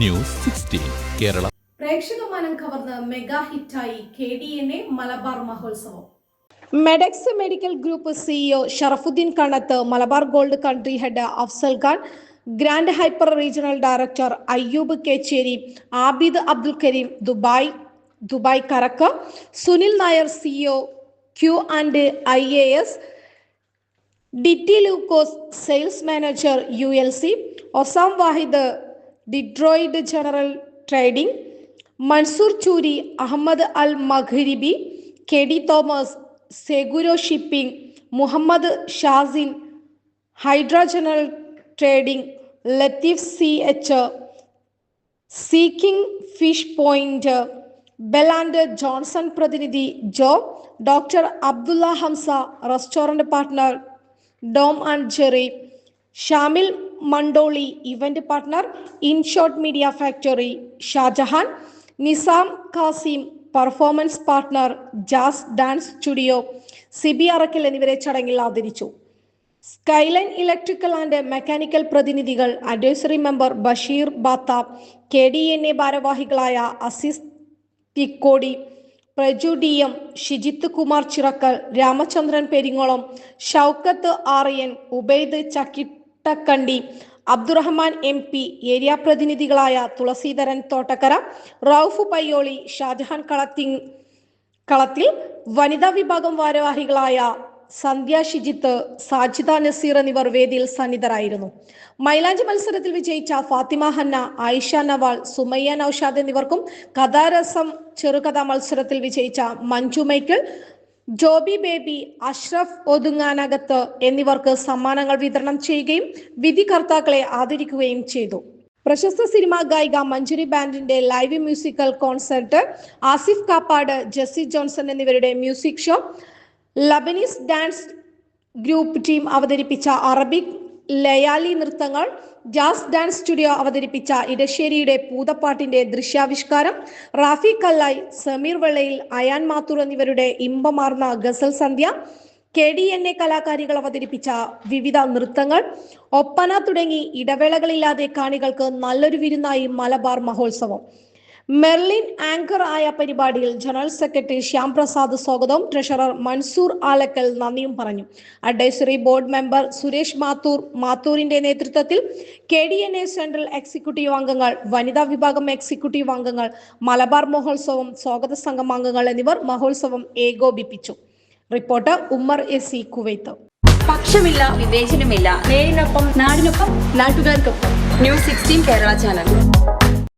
News sixteen Kerala. പ്രേക്ഷക മനം കവർന്ന് മെഗാ ഹിറ്റായി K D N A Malabar മഹോത്സവം. Medex medical group CEO Sharafuddin Kannath Malabar gold country head Afsal Khan Grand Hyper regional director Ayyub Kecheri Abid Abdul Karim Dubai Dubai കറക്ക Sunil Nair CEO Q and I A S ഡിറ്റി Lukose sales manager U L C Osam Wahid Detroit general trading Mansoor Choori Ahmed Al Maghribi K D Thomas Seguro shipping Muhammad Shazin Hydra general trading Latheef C H seeking fish point Beland Johnson പ്രതിനിധി Jo doctor Abdulla Hamsa restaurant partner Dom and Jerry Shamil Mandoli event partner InShot media factory Shajahan Nizam Kasim performance partner jazz dance studio Sibi Arakkal എന്നിവരെ ചടങ്ങിൽ ആദരിച്ചു. Skyline electrical and mechanical പ്രതിനിധികൾ advisory member Basheer Batha K D N A ഭാരവാഹികളായ Azeez Thikkodi Praju D M Shijith Kumar Chirakkal Ramachandran Peringolam Shoukath Ariyan Ubaid Chakkittakandi Abdurahman M P area പ്രതിനിധികളായ Thulaseedharan Thottakkara Rauf Payyoli Shajahan Kalathi Kalathil വനിതാ വിഭാഗം ഭാരവാഹികളായ സന്ധ്യ ഷിജിത്ത് സാജിദ നസീർ എന്നിവർ വേദിയിൽ സന്നിധരായിരുന്നു. മൈലാഞ്ചി മത്സരത്തിൽ വിജയിച്ച ഫാത്തിമ ഹന്ന ആയിഷ നവാൾ സുമയ്യ നൌഷാദ് എന്നിവർക്കും കഥാരസം ചെറുകഥാ മത്സരത്തിൽ വിജയിച്ച മഞ്ജു മൈക്കിൾ ജോബി ബേബി അഷ്റഫ് ഒതുങ്ങാനകത്ത് എന്നിവർക്ക് സമ്മാനങ്ങൾ വിതരണം ചെയ്യുകയും വിധികർത്താക്കളെ ആദരിക്കുകയും ചെയ്തു. പ്രശസ്ത സിനിമാ ഗായിക Manjuri ബാൻഡിന്റെ live musical concert Asif Kappad Jessy Johnson എന്നിവരുടെ music show Lebanese dance group team അവതരിപ്പിച്ച അറബിക് ലയാലി നൃത്തങ്ങൾ ജാസ് ഡാൻസ് സ്റ്റുഡിയോ അവതരിപ്പിച്ച ഇടശ്ശേരിയുടെ പൂതപ്പാട്ടിന്റെ ദൃശ്യാവിഷ്കാരം റാഫി കല്ലായി സമീർ വെള്ളയിൽ അയാൻ മാത്തൂർ എന്നിവരുടെ ഇമ്പമാർന്ന ഗസൽ സന്ധ്യ കെ ഡി എൻ എ കലാകാരികൾ അവതരിപ്പിച്ച വിവിധ നൃത്തങ്ങൾ ഒപ്പന തുടങ്ങി ഇടവേളകളില്ലാതെ കാണികൾക്ക് നല്ലൊരു വിരുന്നായി മലബാർ മഹോത്സവം. മെർലിൻ ആങ്കർ ആയ പരിപാടിയിൽ ജനറൽ സെക്രട്ടറി ശ്യാം പ്രസാദ് സ്വാഗതവും ട്രഷറർ മൻസൂർ ആലക്കൽ നന്ദിയും പറഞ്ഞു. Advisory board member Suresh Mathur മാത്തൂരിന്റെ നേതൃത്വത്തിൽ K D N A central executive അംഗങ്ങൾ വനിതാ വിഭാഗം എക്സിക്യൂട്ടീവ് അംഗങ്ങൾ മലബാർ മഹോത്സവം സ്വാഗത സംഘം അംഗങ്ങൾ എന്നിവർ മഹോത്സവം ഏകോപിപ്പിച്ചു. Reporter Ummer S C Kuwait. പക്ഷമില്ല വിവേചനമില്ല. നേരിനൊപ്പം നാടിനൊപ്പം നാട്ടുകാർക്കൊപ്പം. News sixteen Kerala channel.